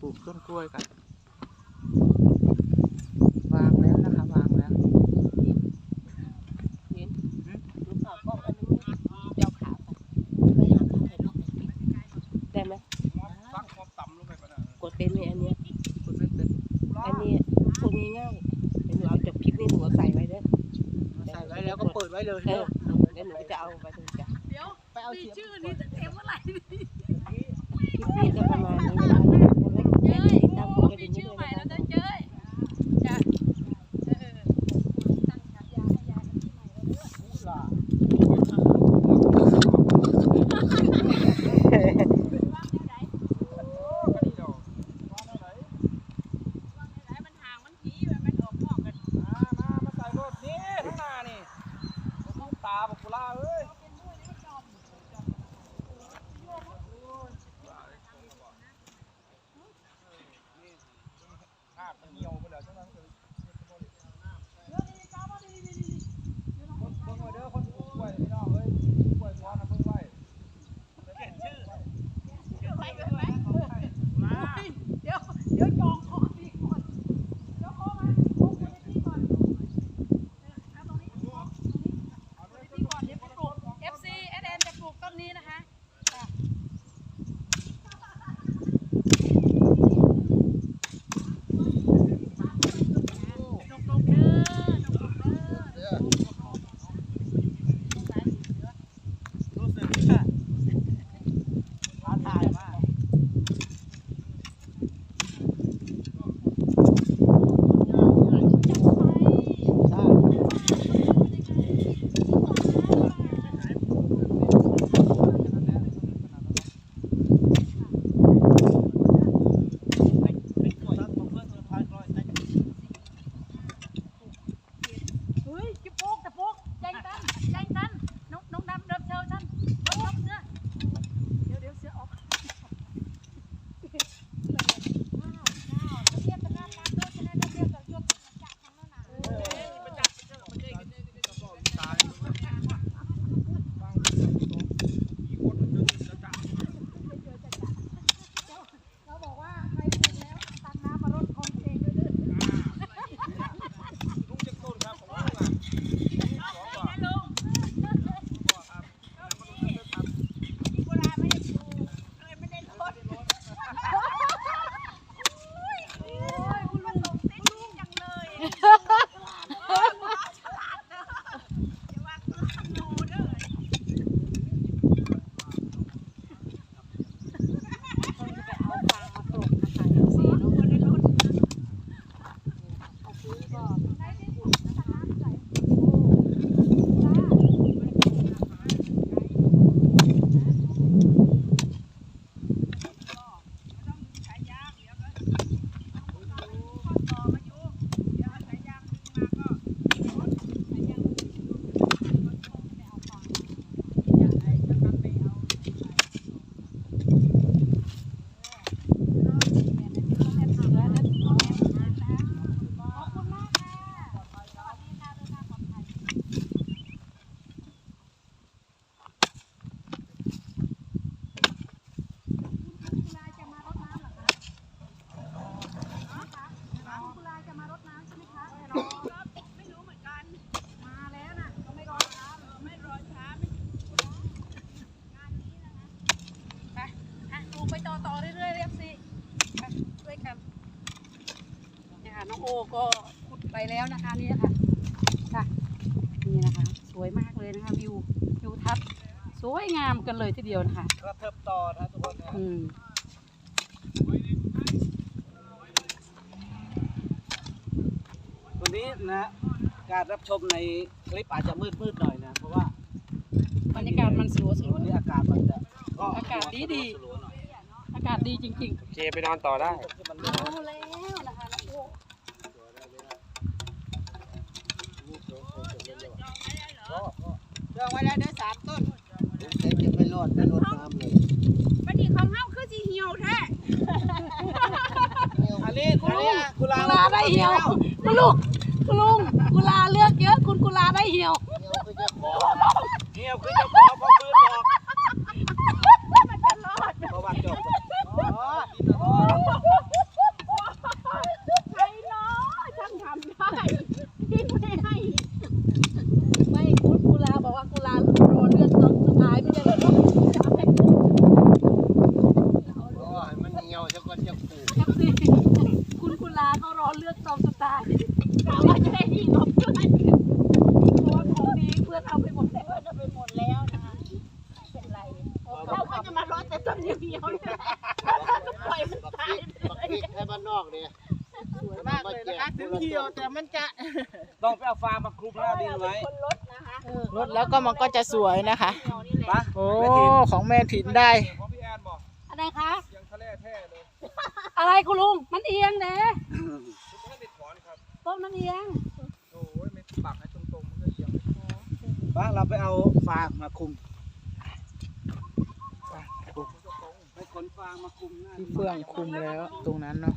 ปลูกต้นกล้วยกัน วางแล้วนะคะ วางแล้วเห็นลูกสาวก็อันนี้เจ้าขาไปไปหาข้าวให้ลูกหน่อยได้ไหมฟังความต่ำลงไปปะนะกดเป็นไหมอันเนี้ยคุณไม่เป็นอันนี้พวกนี้ง่ายเดี๋ยวหนูเอาจบคลิปนี่หนูเอาใส่ไว้เด้อใส่ไว้แล้วก็เปิดไว้เลยเออเดี๋ยวหนูจะเอาไปดูจ้ะเดี๋ยวไปเอามีเสียบชื่อนี้จะเต็มเมื่อไหร่คลิปนี้ก็ประมาณนี้นะคะ เจ้ย ตามกดกระ มี ดิ่งให้ ชื่อ ด้วย ใหม่ นะ แล้ว คะ นะเจ้ยจ้ะเออตั้งฉายาให้ยายที่ใหม่แล้วเด้อว่าแนวไหนว่าแนวไหนมันห่างมันผีมันมันออกนอกกัน มามามาใส่รถนี่ข้างหน้านี่ผมตาบอกกุลาเอ้ยขาพมันเหี่ยวไปแล้วใช่ไหมเบิ่ง ค่ะน้องโอก็ขุดไปแล้วนะคะนี่ค่ะค่ะนี่นะคะ สวยมากเลยนะคะวิววิวทัศน์สวยงามกันเลยทีเดียวนะคะกระเทิบต่อนะทุกคนนะอืมวันนี้นะการรับชมในคลิปอาจจะมืดมืดๆหน่อยนะ เพราะว่าบรรยากาศมันสวยสววันยนี้อากาศมันจะก็อากาศดีดีสลัวๆหน่อยอากาศดีจริงโอเคไปนอนต่อได้ๆเอาแล้วนะคะน้องโอ เรื่องไว้แล้วเด้อสามต้นเด็กจะไปรอดไปรดน้ำเลยบัดนี้ของเฮาคือสิเหี่ยวแท้อันนี้อันนี้กุลากุลาได้เหี่ยวคุณลุงคุณลุงกุลาเลือกเยอะ คุณกุลาได้เหี่ยวเดี๋ยวก็จะขอเงียบคือจะขอพอปืนบอก มันจะรอด เพราะว่าจบอ๋อ ก่อนจะปลูก คุณคุณลาเขารอเลือกจอมสตาร์กะว่าจะได้ยิงกับเพื่อนเพราะว่าของดีเพื่อนเอาไปหมดแล้วเอาไปหมดแล้วนะคะไม่เป็นไรเราก็จะมารอแต่ต้น เดียวๆนี่แหละปล่อยมันบักตาพยริกไปบักเลพริยกให้บ้านนอกเนี่ยสวยมากเลยนะคะถึงเหี่ยวแต่มันจะต้องไปเอาฟางมาคลุมหน้าดินไว้คนรถนะคะลดแล้วก็มันก็จะสวยนะคะเหี่ยวนี่แหละปะโอ้ของแม่ถิ่นได้ของพี่แอนบอกอะไรคะยังทะเลแท้เลยอะไรคุณลุงมันเอียงเด้คุณไม่ได้ถอนครับต้นมันเอียงโอ้ยไม่ปักให้ตรงๆมันก็เอียงปะเราไปเอาฟางมาคลุมไปขน ฟางมาคุมหน้าที่เฟื่องคุมแล้วตรงนั้นเนาะ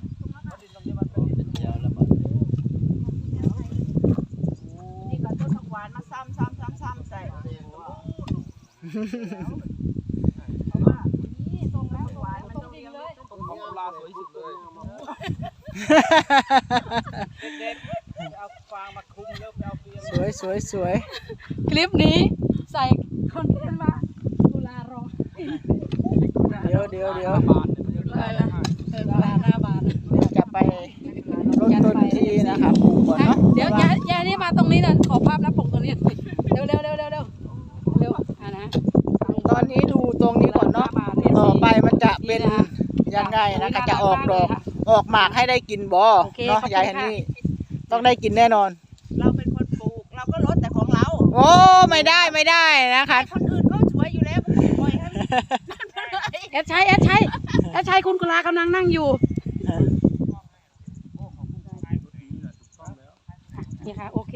นี่ก็ต้นผักหวานมาซ้ำซ้ำซ้ำซ้ำใส่เพราะว่านี่ตรงแล้วหวานมันต้องเรียงเลยต้นของกุลาสวยที่สุดเลยเด็กๆไปเอาฟางมาคุมแล้วไปเอาเฟียงสวยสวยสวยคลิปนี้ใส่คอนเทนต์มากุลารอเดี๋ ยวเดี๋ยวเดี๋ยวบานเนี่ยมันจะได้ง่ายเออกุลาหน้าบานจะไปลดต้นที่นะคะปลูกก่อนเนาะเดี๋ยวยายยายนี่มาตรงนี้นะขอภาพหน้าปกตรงนี้เร็วเร็วเร็วเร็วเร็วเร็วอะนะตอนนี้ดูตรงนี้ก่อนเนาะต่อไปมันจะเป็นยังไงนะคะจะออกดอกออกหมากให้ได้กินบ่เนาะยายฮันนี่ต้องได้กินแน่นอน เราเป็นคนปลูกเราก็ลดแต่ของเรา โอ้ไม่ได้ไม่ได้นะคะคนอื่นเขาสวยอยู่แล้วปล่อยให้ แอดชัยแอดชัยแอดชัยคุณกุลากำลังนั่งอยู่นี่ค่ะโอเค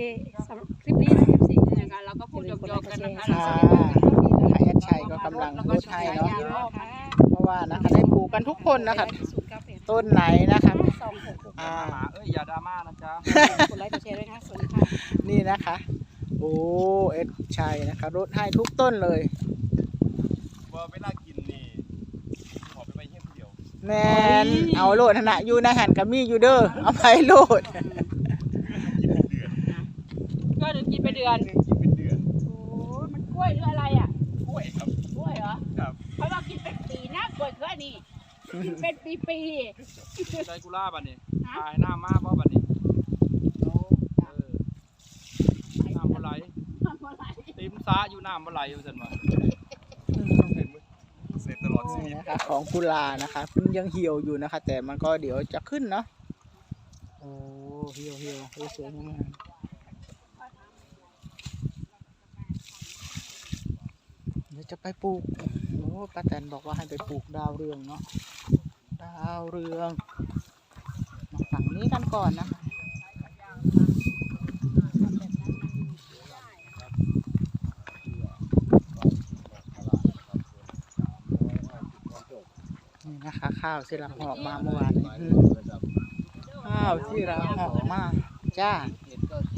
สำหรับคลิปนี้นะคลิปสี่นะคะเราก็พูดหยอกๆกันนะคะค่ะนะคะแอดชัยก็กำลังลดให้เนาะเพราะว่านะคะได้ปลูกกันทุกคนนะคะต้นไหนนะคะสองหกหกอ่าหมาเอ้ยอย่าดราม่านะจ๊ะกดไลค์กดแชร์ด้วยนะสวัสดีค่ะนี่นะคะโอ้เอดชัยนะคะลดให้ทุกต้นเลยว่าเวลากินนี่ขอไปไปเยี่ยมเดียว แมนเอาโลดขณะอยู่ในหันกับมีอยู่เด้อเอาไปโลดก็เดี๋ยวกินไปเดือนนึงกินเป็นเดือนโอ้มันกล้วยหรืออะไรอะกล้วยครับกล้วยเหรอครับเพราะว่ากินเป็นปีนะกล้วยเครือนี่กินเป็นปีปีใจกุล่าบัดนี้ฮะตายหน้ามาบ่บัดนี้เออน้ำบ่ไหลทำอะไรติมซาอยู่น้ำบ่ไหลอยู่ซั่นว่าเสร็จต ลอดชีวิตนะคะของกุลานะคะเพิ่งยังเหี่ยวอยู่นะคะ แต่มันก็เดี๋ยวจะขึ้นเนาะโอ้เหี่ยวเหี่ยวสวยงามเดี๋ยวจะไปปลูกโอ้ป้าแตนบอกว่าให้ไปปลูกดาวเรืองเนาะดาวเรืองมาฝั่งนี้กันก่อนนะคะ นี่นะคะ ข้าวที่เราห่อมาเมื่อวานนี้ข้าวที่เราห่อมาจ้า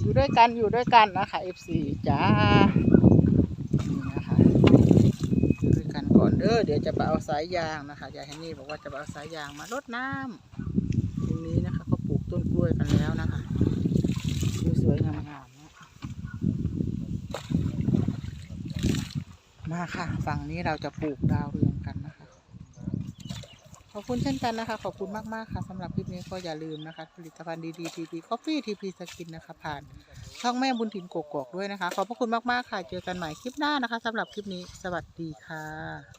อยู่ด้วยกันอยู่ด้วยกันนะคะ FC จ้านี่นะคะอยู่ด้วยกันก่อนเด้อเดี๋ยวจะไปเอาสายยางนะคะยายฮันนี่บอกว่าจะไปเอาสายยางมารดน้ำตรงนี้นะคะก็ปลูกต้นกล้วยกันแล้วนะคะสวยงามมาค่ะ ฝั่งนี้เราจะปลูกดาวเรือง อบคุณเช่นกันนะคะ ขอบคุณมาก ๆ ค่ะสำหรับคลิปนี้ก็อย่าลืมนะคะ ผลิตภัณฑ์ดีๆทีพีคอฟฟี่ทีพีสกินนะคะ ผ่านช่องแม่บุญถิ่นกกกด้วยนะคะ ขอบพระคุณมาก ๆ ค่ะ เจอกันใหม่คลิปหน้านะคะสำหรับคลิปนี้ สวัสดีค่ะ